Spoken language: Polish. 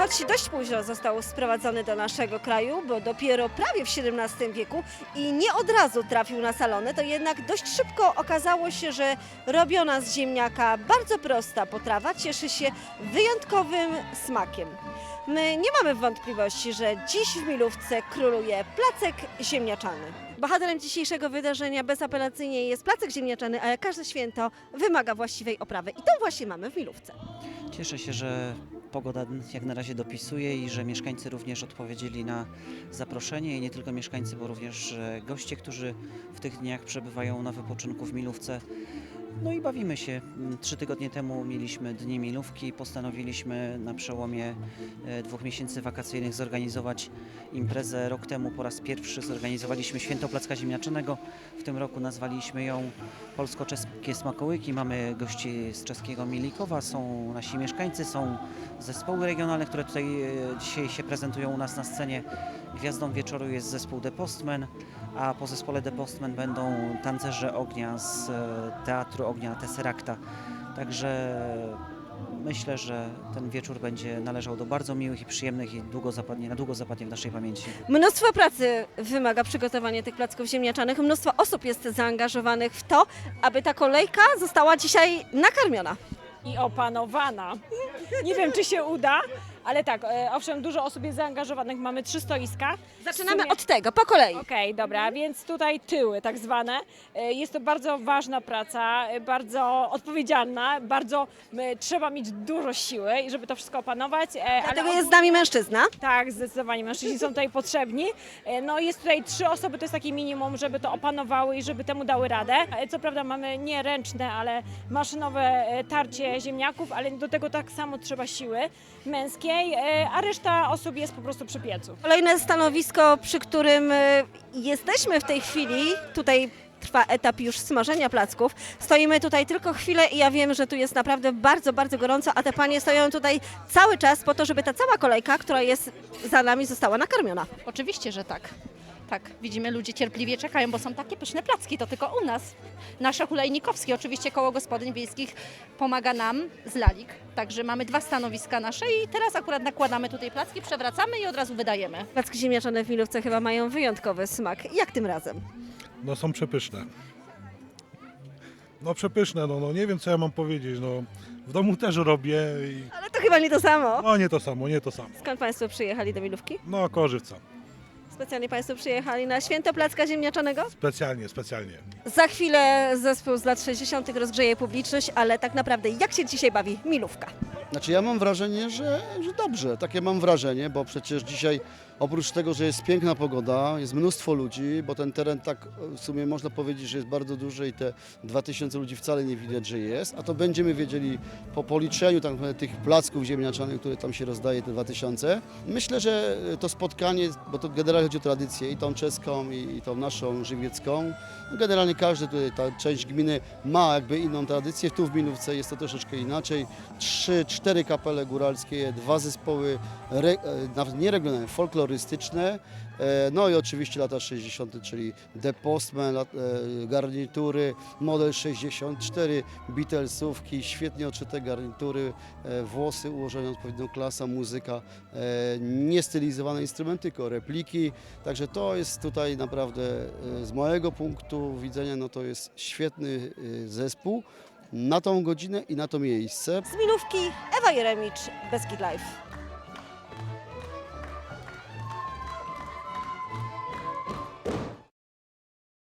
choć dość późno został sprowadzony do naszego kraju, bo dopiero prawie w XVII wieku i nie od razu trafił na salony, to jednak dość szybko okazało się, że robiona z ziemniaka bardzo prosta potrawa cieszy się wyjątkowym smakiem. My nie mamy wątpliwości, że dziś w Milówce króluje placek ziemniaczany. Bohaterem dzisiejszego wydarzenia bezapelacyjnie jest placek ziemniaczany, a jak każde święto wymaga właściwej oprawy. I to właśnie mamy w Milówce. Cieszę się, że pogoda jak na razie dopisuje i że mieszkańcy również odpowiedzieli na zaproszenie i nie tylko mieszkańcy, bo również e, goście, którzy w tych dniach przebywają na wypoczynku w Milówce. No i bawimy się. Mm, Trzy tygodnie temu mieliśmy Dni Milówki. Postanowiliśmy na przełomie e, dwóch miesięcy wakacyjnych zorganizować imprezę. Rok temu po raz pierwszy zorganizowaliśmy Święto Placka Ziemniaczanego. W tym roku nazwaliśmy ją Polsko-Czeskie Smakołyki. Mamy gości z czeskiego Milikowa, są nasi mieszkańcy, są zespoły regionalne, które tutaj e, dzisiaj się prezentują u nas na scenie. Gwiazdą wieczoru jest zespół The Postman, a po zespole The Postman będą tancerze ognia z e, Teatru Ognia Tesseracta. Także myślę, że ten wieczór będzie należał do bardzo miłych i przyjemnych i długo zapadnie, na długo zapadnie w naszej pamięci. Mnóstwo pracy wymaga przygotowanie tych placków ziemniaczanych. Mnóstwo osób jest zaangażowanych w to, aby ta kolejka została dzisiaj nakarmiona. i opanowana. Nie wiem, czy się uda, ale tak, e, owszem, dużo osób jest zaangażowanych, mamy trzy stoiska. Zaczynamy od tego, po kolei. Okej, dobra, więc tutaj tyły tak zwane. E, Jest to bardzo ważna praca, e, bardzo odpowiedzialna, bardzo e, trzeba mieć dużo siły, żeby to wszystko opanować. e, ale Dlatego jest z nami mężczyzna. tak, zdecydowanie mężczyźni są tutaj potrzebni. E, No jest tutaj trzy osoby, to jest takie minimum, żeby to opanowały i żeby temu dały radę. E, Co prawda mamy nie ręczne, ale maszynowe e, tarcie ziemniaków, ale do tego tak samo trzeba siły męskiej, e, a reszta osób jest po prostu przy piecu. Kolejne stanowisko, przy którym y, jesteśmy w tej chwili, tutaj trwa etap już smażenia placków. Stoimy tutaj tylko chwilę i ja wiem, że tu jest naprawdę bardzo, bardzo gorąco, a te panie stoją tutaj cały czas po to, żeby ta cała kolejka, która jest za nami, została nakarmiona. Oczywiście, że tak. Tak, widzimy, ludzie cierpliwie czekają, bo są takie pyszne placki, to tylko u nas. Nasze hulajnikowskie, oczywiście koło gospodyń wiejskich pomaga nam z Lalik, także mamy dwa stanowiska nasze i teraz akurat nakładamy tutaj placki, przewracamy i od razu wydajemy. Placki ziemniaczane w Milówce chyba mają wyjątkowy smak. Jak tym razem? No są przepyszne. No przepyszne, no, no nie wiem co ja mam powiedzieć, no w domu też robię i Ale to chyba nie to samo. no nie to samo, nie to samo. Skąd Państwo przyjechali do Milówki? No Korzywca, Specjalnie Państwo przyjechali na święto placka ziemniaczanego? specjalnie, specjalnie. Za chwilę zespół z lat 60. rozgrzeje publiczność, ale tak naprawdę jak się dzisiaj bawi Milówka? Znaczy ja mam wrażenie, że, że dobrze, takie mam wrażenie, bo przecież dzisiaj oprócz tego, że jest piękna pogoda, jest mnóstwo ludzi, bo ten teren tak w sumie można powiedzieć, że jest bardzo duży i te 2000 ludzi wcale nie widać, że jest, a to będziemy wiedzieli po policzeniu naprawdę tych placków ziemniaczanych, które tam się rozdaje, te 2000. Myślę, że to spotkanie, bo to generalnie chodzi o tradycję i tą czeską i, tą naszą żywiecką, no generalnie każdy tutaj, ta część gminy ma jakby inną tradycję, tu w Milówce jest to troszeczkę inaczej, trzy, cztery kapele góralskie, dwa zespoły, re, e, nawet nie regionalne, folklorystyczne, e, no i oczywiście lata 60., czyli The Postman, e, garnitury, model 64, Beatlesówki, świetnie odszyte garnitury, e, włosy ułożone odpowiednią klasa, muzyka, niestylizowane instrumenty, tylko repliki, także to jest tutaj naprawdę z mojego punktu widzenia, no to jest świetny zespół na tą godzinę i na to miejsce. Z Milówki Ewa Jeremicz, Beskid Live.